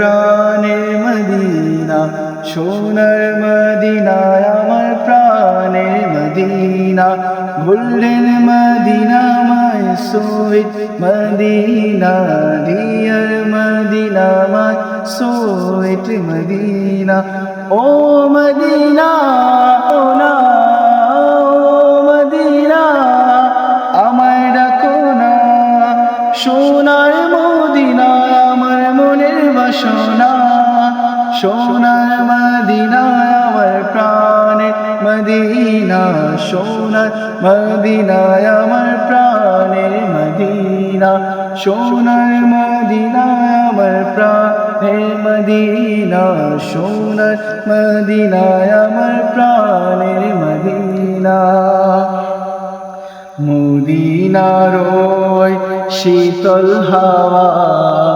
প্রাণের মদিনা, সোনার মদিনায় আমার প্রাণের Medina, golden Medina my sweet মদিনা ডিয়ার মদিনা মাই সুইট মদিনা ও মদিনা, ও না সোনার মদিনা আমার প্রাণে, মদিনা সোনার মদিনা আমার প্রাণে, মদিনা সোনার মদিনা আমার প্রাণে, মদিনা সোনার মদিনা আমার প্রাণের মদিনা মদিনার শীতল হাওয়া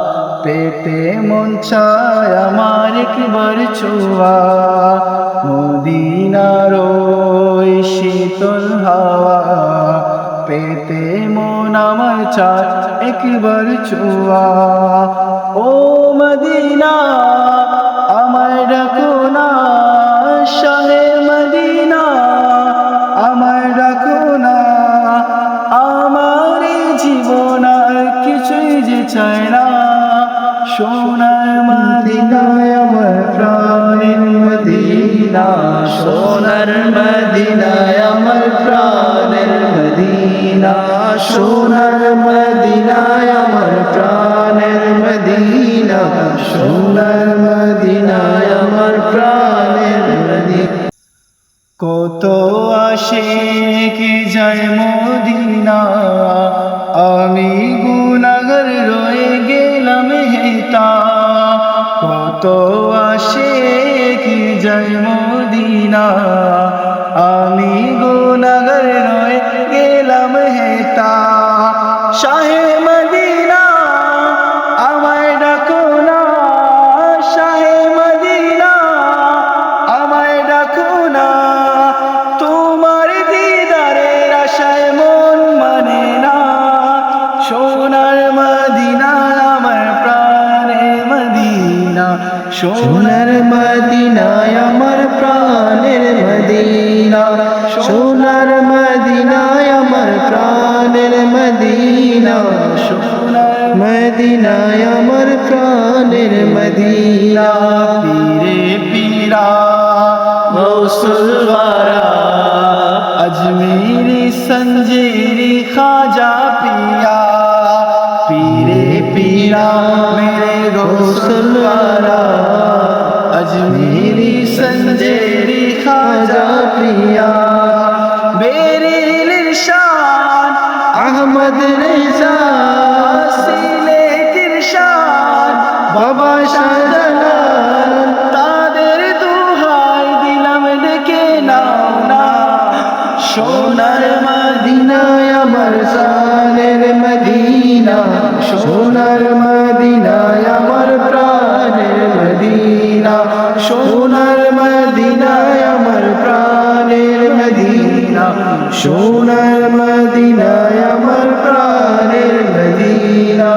পেতে মন চায় আমার একবার ছোঁয়া। মদিনার শীতল হাওয়া, পেতে মন আমার চায় একবার ছোঁয়া। ও মদিনা আমার ডাকো না শাহে মদিনা আমার ডাকো না। আমার জীবন আর কিছুই যে চায় না। সোনার মদিনায় আমার প্রাণের মদিনা, সোনার মদিনায় আমার প্রাণের মদিনা, সোনার মদিনায় আমার প্রাণের মদিনা, সোনার মদিনায় আমার প্রাণের মদিনা। কত আসে কি যায় মদিনা, আমি গুনাগর রয়ে কত আসে কি মদিনা? আমি গুনাগর রয়ে গেলাম হেতা শাহে মদিনা, আমায় ডাকো না। শাহে মদিনা, আমায় ডাকো না। তোমার দিদারের আশায় মন মানে না। সোনার মদিনা সোনার মদিনায় আমার প্রাণের মদিনা সোনার মদিনায় আমার প্রাণের মদিনা সোনার মদিনায় আমার প্রাণের মদিনা পীরে পীরা মৌসুলওয়ারা अजमेरी संजेरी खाजा पिया पीरे पीरा मेरे गौसलवारा শান আহমদ রেজা সিলেটের শান বাবা শাহজালাল, তাদের দুহাই দিলাম ডেকে নাও না। সোনার মদিনায় আমার সানের মদিনা, সোনার মদিনায় আমার মদিনা সোনার মদিনায় আমার প্রাণের মদিনা।